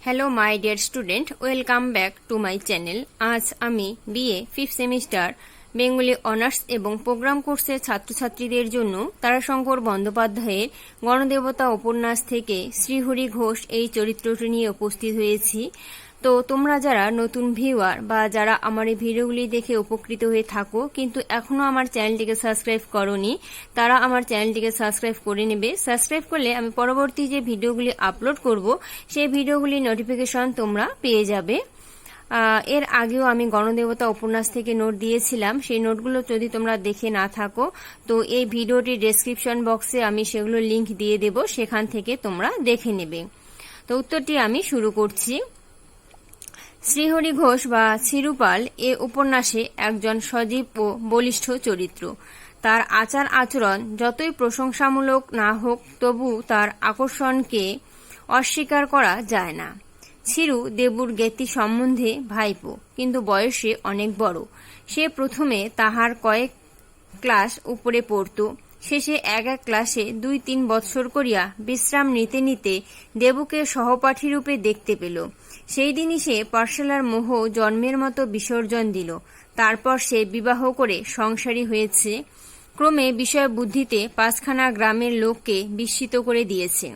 Hello my dear student welcome back to my channel আজ আমি BA fifth semester Bengali honours এবং programme কোর্সের ছাত্রছাত্রীদের জন্য তারাশঙ্কর বন্দ্যোপাধ্যায়ের গণদেবতা উপন্যাস থেকে শ্রীহরি ঘোষ এই চরিত্রটি নিয়ে উপস্থিত হয়েছি। তো তোমরা যারা নতুন ভিউয়ার বা যারা আমার এই ভিডিওগুলি দেখে উপকৃত হয়ে থাকো, কিন্তু এখনও আমার চ্যানেলটিকে সাবস্ক্রাইব করনি, তারা আমার চ্যানেলটিকে সাবস্ক্রাইব করে নেবে। সাবস্ক্রাইব করলে আমি পরবর্তী যে ভিডিওগুলি আপলোড করব, সেই ভিডিওগুলির নোটিফিকেশন তোমরা পেয়ে যাবে। এর আগেও আমি গণদেবতা উপন্যাস থেকে নোট দিয়েছিলাম। সেই নোটগুলো যদি তোমরা দেখে না থাকো, তো এই ভিডিওটির ডেসক্রিপশন বক্সে আমি সেগুলো লিংক দিয়ে দেব, সেখান থেকে তোমরা দেখে নেবে। তো উত্তরটি আমি শুরু করছি। শ্রীহরি ঘোষ বা চিরুপাল এ উপন্যাসে একজন সজীব ও বলিষ্ঠ চরিত্র। তার আচার আচরণ যতই প্রশংসামূলক না হোক, তবু তার আকর্ষণকে অস্বীকার করা যায় না। ছিরু দেবুর জ্ঞাতি সম্বন্ধে ভাইপো, কিন্তু বয়সে অনেক বড়। সে প্রথমে তাহার কয়েক ক্লাস উপরে পড়ত। শেষে এক এক ক্লাসে দুই তিন বৎসর করিয়া বিশ্রাম নিতে নিতে দেবুকে সহপাঠী রূপে দেখতে পেল। সেই দিনই সে পাঠশালার মোহ জন্মের মতো বিসর্জন দিল। তারপর সে বিবাহ করে সংসারী হয়েছে। ক্রমে বিষয় বুদ্ধিতে পাঁচখানা গ্রামের লোককে বিস্মিত করে দিয়েছে।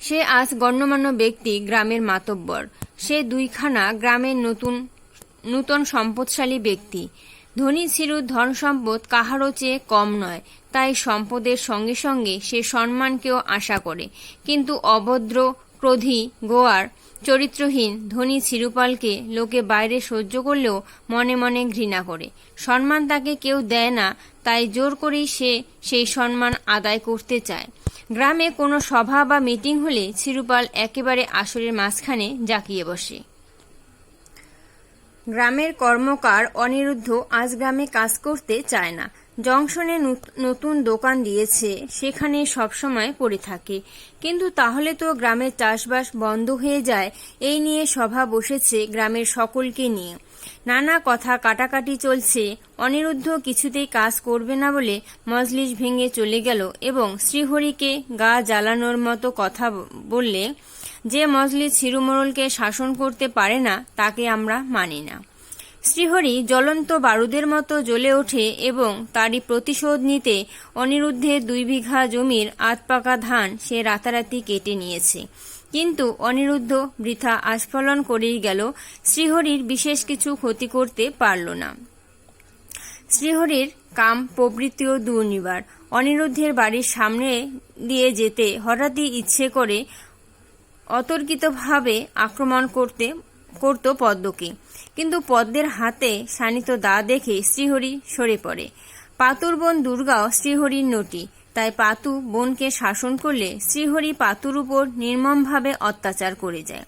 সে আজ গণ্যমান্য ব্যক্তি গ্রামের মাতব্বর। সে দুইখানা গ্রামের নতুন, নূতন সম্পদশালী ব্যক্তি। ধনী ছিরুর ধন সম্পদ কাহারও চেয়ে কম নয়, তাই সম্পদের সঙ্গে সঙ্গে সে সম্মানকেও আশা করে। কিন্তু অভদ্র ক্রোধী, গোয়ার, চরিত্রহীন, ধনী চিরুপালকে লোকে বাইরে সহ্য করলেও মনে মনে ঘৃণা করে। সম্মান তাকে কেউ দেয় না, তাই জোর করেই সে সেই সম্মান আদায় করতে চায়। গ্রামে কোনো সভা বা মিটিং হলে চিরুপাল একেবারে আসরের মাঝখানে জাকিয়ে বসে। গ্রামের কর্মকার অনিরুদ্ধ আজ গ্রামে কাজ করতে চায় না। জংশনে নত- নতুন দোকান দিয়েছে, সেখানে সবসময় পড়ে থাকে। কিন্তু তাহলে তো গ্রামের চাষবাস বন্ধ হয়ে যায়, এই নিয়ে সভা বসেছে গ্রামের সকলকে নিয়ে। নানা কথা কাটাকাটি চলছে, অনিরুদ্ধ কিছুতেই কাজ করবে না বলে মজলিস ভেঙে চলে গেল এবং শ্রীহরিকে গা জ্বালানোর মতো কথা বললে, যে মজলিস শিরুমরলকে শাসন করতে পারে না, তাকে আমরা মানি না। শ্রীহরি জ্বলন্ত বারুদের মতো জ্বলে ওঠে এবং তারই প্রতিশোধ নিতে অনিরুদ্ধের দুই বিঘা জমির আধপাকা ধান সে রাতারাতি কেটে নিয়েছে। কিন্তু অনিরুদ্ধ বৃথা আস্ফলন করেই গেল, শ্রীহরির বিশেষ কিছু ক্ষতি করতে পারল না। শ্রীহরির কাম প্রবৃত্তিও দুর্নিবার। অনিরুদ্ধের বাড়ির সামনে দিয়ে যেতে হঠাৎই ইচ্ছে করে অতর্কিতভাবে আক্রমণ করতে করত পদ্মকে। কিন্তু পদ্মের হাতে শানিত দা দেখে শ্রীহরি সরে পড়ে। পাতুর বোন দুর্গাও শ্রীহরির নটি। তাই পাতু বোনকে শাসন করলে শ্রীহরি পাতুর উপর নির্মমভাবে অত্যাচার করে যায়।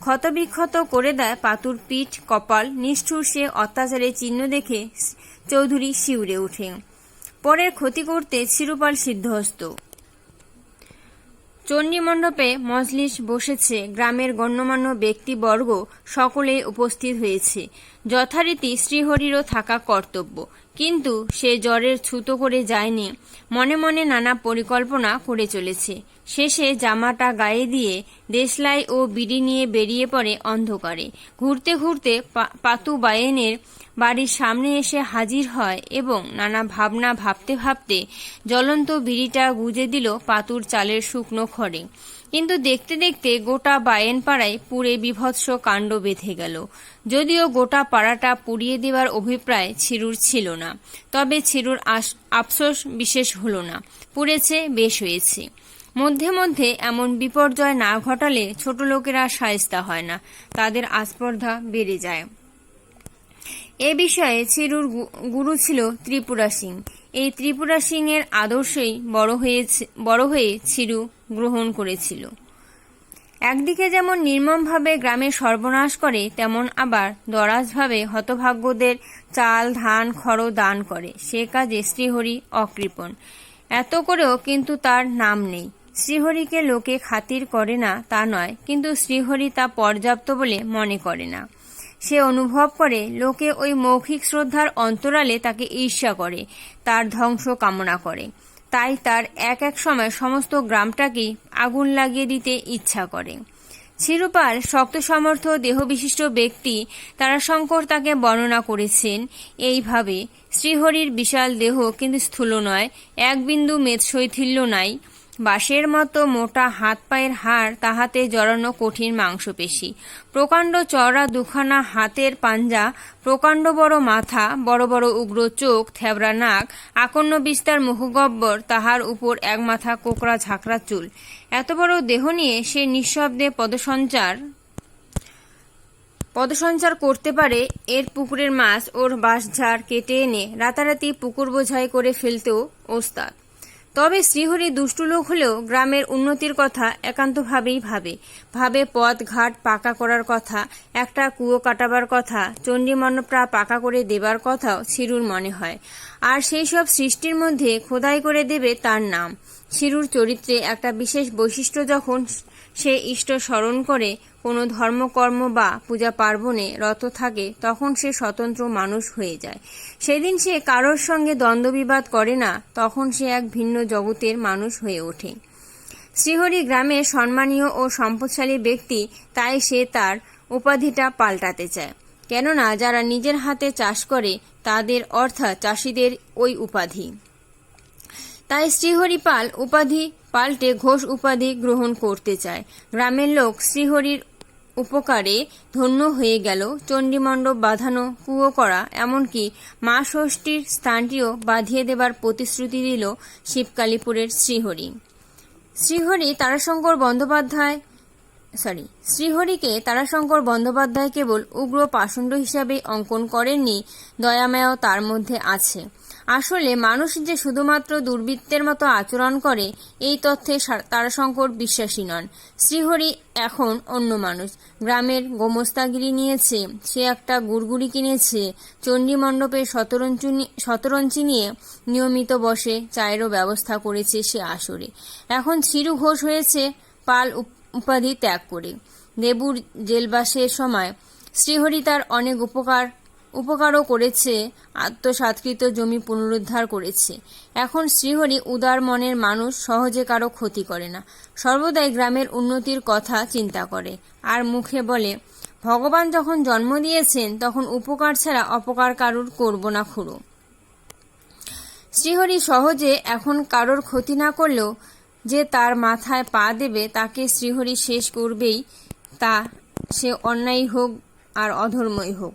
ক্ষতবিক্ষত করে দেয় পাতুর পিঠ, কপাল, নিষ্ঠুর সে অত্যাচারের চিহ্ন দেখে চৌধুরী শিউরে ওঠে। পরের ক্ষতি করতে শিরুপাল সিদ্ধহস্ত। চণ্ডীমণ্ডপে মজলিস বসেছে গ্রামের গণ্যমান্য ব্যক্তিবর্গ, সকলেই উপস্থিত হয়েছে। যথারীতি শ্রীহরিরও থাকা কর্তব্য। কিন্তু সে জ্বরের ছুতো করে যায়নি। মনে মনে নানা পরিকল্পনা করে চলেছে। শেষে জামাটা গায়ে দিয়ে দেশলাই ও বিড়ি নিয়ে বেরিয়ে পড়ে অন্ধকারে। ঘুরতে ঘুরতে পাতু বায়েনের বাড়ির সামনে এসে হাজির হয় এবং নানা ভাবনা ভাবতে ভাবতে জ্বলন্ত বিড়িটা গুজে দিল পাতুর চালের শুকনো খড়ে। কিন্তু দেখতে দেখতে গোটা বায়েন পাড়ায় পুড়ে বিভৎস কাণ্ড বেঁধে গেল। যদিও গোটা পাড়াটা পুড়িয়ে দেওয়ার অভিপ্রায় ছিরুর ছিল না। তবে ছিরুর আফসোস বিশেষ হলো না। পুড়েছে, বেশ হয়েছে। মধ্যে মধ্যে এমন বিপর্যয় না ঘটালে ছোট লোকেরা সায়স্তা হয় না, তাদের আস্পর্ধা বেড়ে যায়। এ বিষয়ে চিরুর গুরু ছিল ত্রিপুরা সিং। এই ত্রিপুরা সিং এর আদর্শই বড় হয়েছে, বড় হয়ে চিরু গ্রহণ করেছিল। একদিকে যেমন নির্মমভাবে গ্রামে সর্বনাশ করে, তেমন আবার দরাজভাবে হতভাগ্যদের চাল, ধান, খড় দান করে। সে কাজে শ্রীহরি অকৃপণ। এত করেও কিন্তু তার নাম নেই। শ্রীহরিকে লোকে খাতির করে না তা নয়, কিন্তু শ্রীহরি তা পর্যাপ্ত বলে মনে করে না। সে অনুভব করে, লোকে ওই মৌখিক শ্রদ্ধার অন্তরালে তাকে ঈর্ষা করে, তার ধ্বংস কামনা করে। তাই তার এক এক সময় সমস্ত গ্রামটাকেই আগুন লাগিয়ে দিতে ইচ্ছা করে। চিরপাল শক্ত সমর্থ দেহবিশিষ্ট ব্যক্তি তারাশঙ্কর তাকে বর্ণনা করেছেন, এইভাবে শ্রীহরির বিশাল দেহ কিন্তু স্থূল নয়, এক বিন্দু মেদশৈথিল্য নাই বাঁশের মতো মোটা হাত পায়ের হাড় তাহাতে জড়ানো কঠিন মাংসপেশি। প্রকাণ্ড চড়া দুখানা হাতের পাঞ্জা, প্রকাণ্ড বড় মাথা, বড় বড় উগ্র চোখ, থ্যাবড়া নাক, আকন্ন বিস্তার মুখগব্বর তাহার উপর এক মাথা কোকড়া ঝাঁকড়া চুল। এত বড় দেহ নিয়ে সে নিঃশব্দে পদসঞ্চার পদসঞ্চার করতে পারে এর পুকুরের মাছ ওর বাঁশঝাড় কেটে এনে রাতারাতি পুকুর বোঝাই করে ফেলতেও ওস্তাদ। তবে শ্রীহরি দুষ্টু লোক হলেও গ্রামের উন্নতির কথা একান্তভাবেই ভাবে। ভাবে পথ, ঘাট পাকা করার কথা, একটা কুয়ো কাটাবার কথা, চণ্ডীমণ্ডপটা পাকা করে দেবার কথাও শিরুর মনে হয়। আর সেই সব সৃষ্টির মধ্যে খোদাই করে দেবে তার নাম। শিরুর চরিত্রে একটা বিশেষ বৈশিষ্ট্য যখন সে ইষ্ট স্মরণ করে, কোনো ধর্মকর্ম বা পূজা পার্বণে রত থাকে, তখন সে স্বতন্ত্র মানুষ হয়ে যায়। সেদিন সে কারোর সঙ্গে দ্বন্দ্ববিবাদ করে না, তখন সে এক ভিন্ন জগতের মানুষ হয়ে ওঠে। শ্রীহরি গ্রামের সম্মানীয় ও সম্পদশালী ব্যক্তি, তাই সে তার উপাধিটা পাল্টাতে চায়। কেননা, যারা নিজের হাতে চাষ করে, তাদের অর্থাৎ চাষিদের ওই উপাধি। তাই শ্রীহরি পাল উপাধি পাল্টে ঘোষ উপাধি গ্রহণ করতে চায়। গ্রামের লোক শ্রীহরির উপকারে ধন্য হয়ে গেল। চণ্ডীমণ্ডপ বাঁধানো কুয়ো করা, এমনকি মা ষষ্ঠীর স্থানটিও বাঁধিয়ে দেবার প্রতিশ্রুতি দিল শিবকালীপুরের শ্রীহরি। শ্রীহরি তারাশঙ্কর বন্দ্যোপাধ্যায় সরি শ্রীহরিকে তারাশঙ্কর বন্দ্যোপাধ্যায় কেবল উগ্র পাষণ্ড হিসাবে অঙ্কন করেননি দয়ামায়াও তার মধ্যে আছে। আসলে মানুষ যে শুধুমাত্র দুর্বৃত্তের মতো আচরণ করে, এই তথ্যে তারাশঙ্কর বিশ্বাসী নন। শ্রীহরি এখন অন্য মানুষ। গ্রামের গোমস্তাগিরি নিয়েছে, সে একটা গুড়গুড়ি কিনেছে, চণ্ডী মণ্ডপে শতরঞ্চি নিয়ে নিয়মিত বসে চায়েরও ব্যবস্থা করেছে সে আসরে। এখন শিরু ঘোষ হয়েছে পাল উপাধি ত্যাগ করে। দেবুর জেলবাসের সময় শ্রীহরি তার অনেক উপকার উপকারও করেছে, আত্মসাৎকৃত জমি পুনরুদ্ধার করেছে। এখন শ্রীহরি উদার মনের মানুষ, সহজে কারও ক্ষতি করে না। সর্বদাই গ্রামের উন্নতির কথা চিন্তা করে। আর মুখে বলে, ভগবান যখন জন্ম দিয়েছেন, তখন উপকার ছাড়া অপকার কারুর করব না খুঁড়ো। শ্রীহরি সহজে এখন কারোর ক্ষতি না করলেও যে তার মাথায় পা দেবে, তাকে শ্রীহরি শেষ করবেই তা সে অন্যায় হোক আর অধর্মই হোক।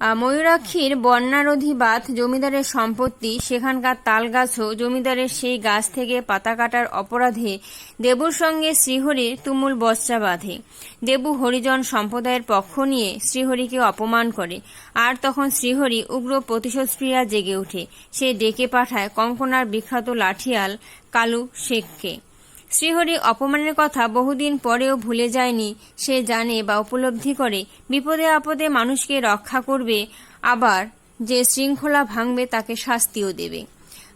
ময়ূরাক্ষীর বন্যারোধী বাঁধ জমিদারের সম্পত্তি, সেখানকার তালগাছও জমিদারের সেই গাছ থেকে পাতা কাটার অপরাধে দেবুর সঙ্গে শ্রীহরির তুমুল বস্ত্রা বাঁধে। দেবু হরিজন সম্প্রদায়ের পক্ষ নিয়ে শ্রীহরিকে অপমান করে। আর তখন শ্রীহরি উগ্র প্রতিশোধপ্রিয়া জেগে ওঠে। সে ডেকে পাঠায় কঙ্কনার বিখ্যাত লাঠিয়াল কালু শেখকে। শ্রীহরি অপমানের কথা বহুদিন পরেও ভুলে যায়নি। সে জানে বা উপলব্ধি করে, বিপদে আপদে মানুষকে রক্ষা করবে, আবার যে শৃঙ্খলা ভাঙবে তাকে শাস্তিও দেবে।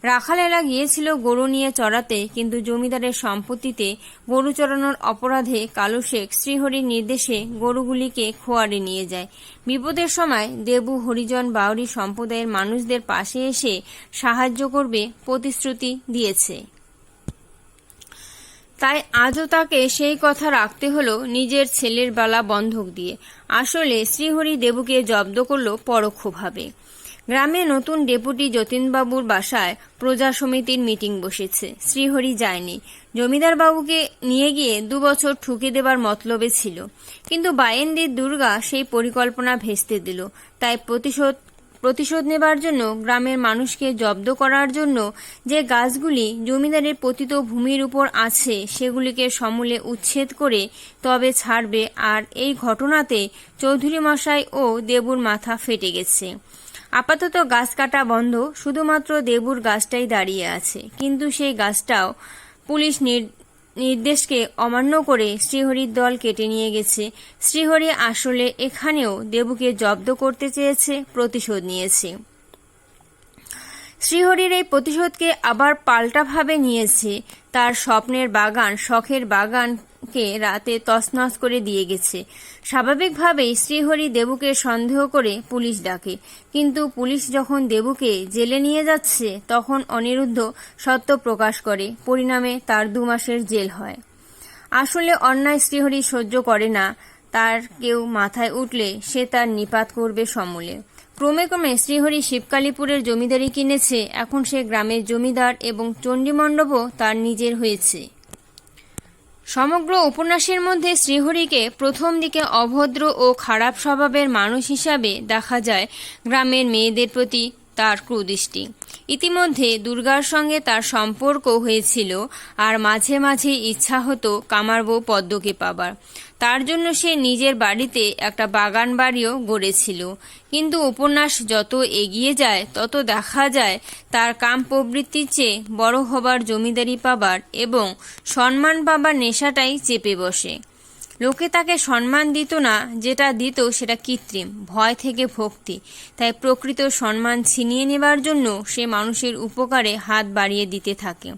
রাখালেলা গিয়েছিল গরু নিয়ে চড়াতে, কিন্তু জমিদারের সম্পত্তিতে গরু চড়ানোর অপরাধে কালু শেখ শ্রীহরির নির্দেশে গরুগুলিকে খোয়ারে নিয়ে যায়। বিপদের সময় দেবু, হরিজন, বাউরি সম্প্রদায়ের মানুষদের পাশে এসে সাহায্য করবে, প্রতিশ্রুতি দিয়েছে। তাই আজও তাকে সেই কথা রাখতে হলো নিজের ছেলের বেলা বন্ধক দিয়ে। আসলে শ্রীহরি দেবুকে জব্দ করল পরোক্ষভাবে। গ্রামে নতুন ডেপুটি যতীনবাবুর বাসায় প্রজা সমিতির মিটিং বসেছে। শ্রীহরি যায়নি। জমিদার বাবুকে নিয়ে গিয়ে দু বছর ঠুকে দেবার মতলবে ছিল। কিন্তু বায়েন্দির দুর্গা সেই পরিকল্পনা ভেস্তে দিল। তাই প্রতিশোধ প্রতিশোধ নেবার জন্য গ্রামের মানুষকে জব্দ করার জন্য যে গাছগুলি জমিদারের পতিত ভূমির উপর আছে, সেগুলিকে সমূলে উচ্ছেদ করে তবে ছাড়বে। আর এই ঘটনাতে চৌধুরী মশাই ও দেবুর মাথা ফেটে গেছে। আপাতত গাছ কাটা বন্ধ, শুধুমাত্র দেবুর গাছটাই দাঁড়িয়ে আছে। কিন্তু সেই গাছটাও পুলিশ নির্দেশকে অমান্য করে শ্রীহরির দল কেটে নিয়ে গেছে। শ্রীহরি আসলে এখানেও দেবুকে জব্দ করতে চেয়েছে, প্রতিশোধ নিয়েছে। শ্রীহরির এই প্রতিশোধকে আবার পাল্টাভাবে নিয়েছে। তার স্বপ্নের বাগান, শখের বাগানকে রাতে তছনছ করে দিয়ে গেছে। স্বাভাবিকভাবেই শ্রীহরি দেবুকে সন্দেহ করে পুলিশ ডাকে। কিন্তু পুলিশ যখন দেবুকে জেলে নিয়ে যাচ্ছে, তখন অনিরুদ্ধ সত্য প্রকাশ করে, পরিণামে তার দু মাসের জেল হয়। আসলে অন্যায় শ্রীহরি সহ্য করে না, তার কেউ মাথায় উঠলে সে তার নিপাত করবে সমূলে। ক্রমে ক্রমে শ্রীহরি শিবকালীপুরের জমিদারি কিনেছে, এখন সে গ্রামের জমিদার এবং চণ্ডীমণ্ডপও তার নিজের হয়েছে। সমগ্র উপন্যাসের মধ্যে শ্রীহরিকে প্রথম দিকে অভদ্র ও খারাপ স্বভাবের মানুষ হিসাবে দেখা যায় গ্রামের মেয়েদের প্রতি। তার কুদৃষ্টি ইতিমধ্যে দুর্গার সঙ্গে তার সম্পর্ক হয়েছিল, আর মাঝে মাঝে ইচ্ছা হতো কামার বউ পদ্মকে পাবার। তার জন্য সে নিজের বাড়িতে একটা বাগান বাড়িও গড়েছিল। কিন্তু উপন্যাস যত এগিয়ে যায়, তত দেখা যায় তার কাম প্রবৃত্তির চেয়ে বড় হবার জমিদারি পাবার এবং সম্মান পাবার নেশাটাই চেপে বসে। লোকে তাকে সম্মান দিত না, যেটা দিত সেটা কৃত্রিম, ভয় থেকে ভক্তি। তাই প্রকৃত সম্মান ছিনিয়ে নেবার জন্য সে মানুষের উপকারে হাত বাড়িয়ে দিতে থাকে।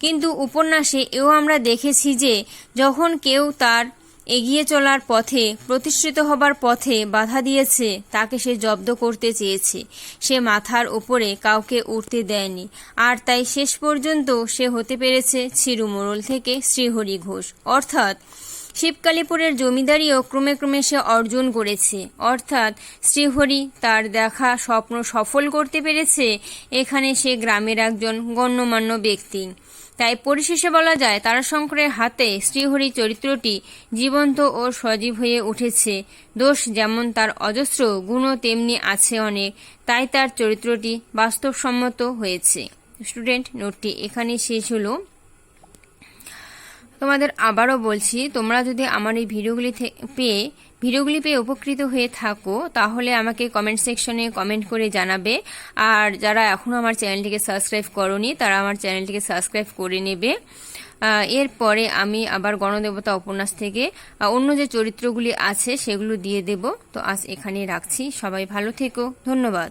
কিন্তু উপন্যাসে এও আমরা দেখেছি যে, যখন কেউ তার এগিয়ে চলার পথে, প্রতিষ্ঠিত হবার পথে বাধা দিয়েছে, তাকে সে জব্দ করতে চেয়েছে। সে মাথার ওপরে কাউকে উঠতে দেয়নি। আর তাই শেষ পর্যন্ত সে হতে পেরেছে ছিরুমোড়ল থেকে শ্রীহরি ঘোষ। অর্থাৎ শিবকালীপুরের জমিদারিও ক্রমে ক্রমে সে অর্জন করেছে। অর্থাৎ শ্রীহরি তার দেখা স্বপ্ন সফল করতে পেরেছে, এখানে সে গ্রামের একজন গণ্যমান্য ব্যক্তি। তাই পরিশেষে বলা যায়, তারাশঙ্করের হাতে শ্রীহরি চরিত্রটি জীবন্ত ও সজীব হয়ে উঠেছে। দোষ যেমন তার অজস্র গুণও তেমনি আছে অনেক, তাই তার চরিত্রটি বাস্তবসম্মত হয়েছে। স্টুডেন্ট, নোটটি এখানে শেষ হলো। তোমাদের আবারও বলছি, তোমরা যদি আমার এই ভিডিওগুলি পেয়ে ভিডিওগুলি পেয়ে উপকৃত হয়ে থাকো, তাহলে আমাকে কমেন্ট সেকশনে কমেন্ট করে জানাবে। আর যারা এখনও আমার চ্যানেলটিকে সাবস্ক্রাইব করনি, তারা আমার চ্যানেলটিকে সাবস্ক্রাইব করে নেবে। এরপরে আমি আবার গণদেবতা উপন্যাস থেকে অন্য যে চরিত্রগুলি আছে, সেগুলো দিয়ে দেব। তো আজ এখানে রাখছি। সবাই ভালো থেকো। ধন্যবাদ।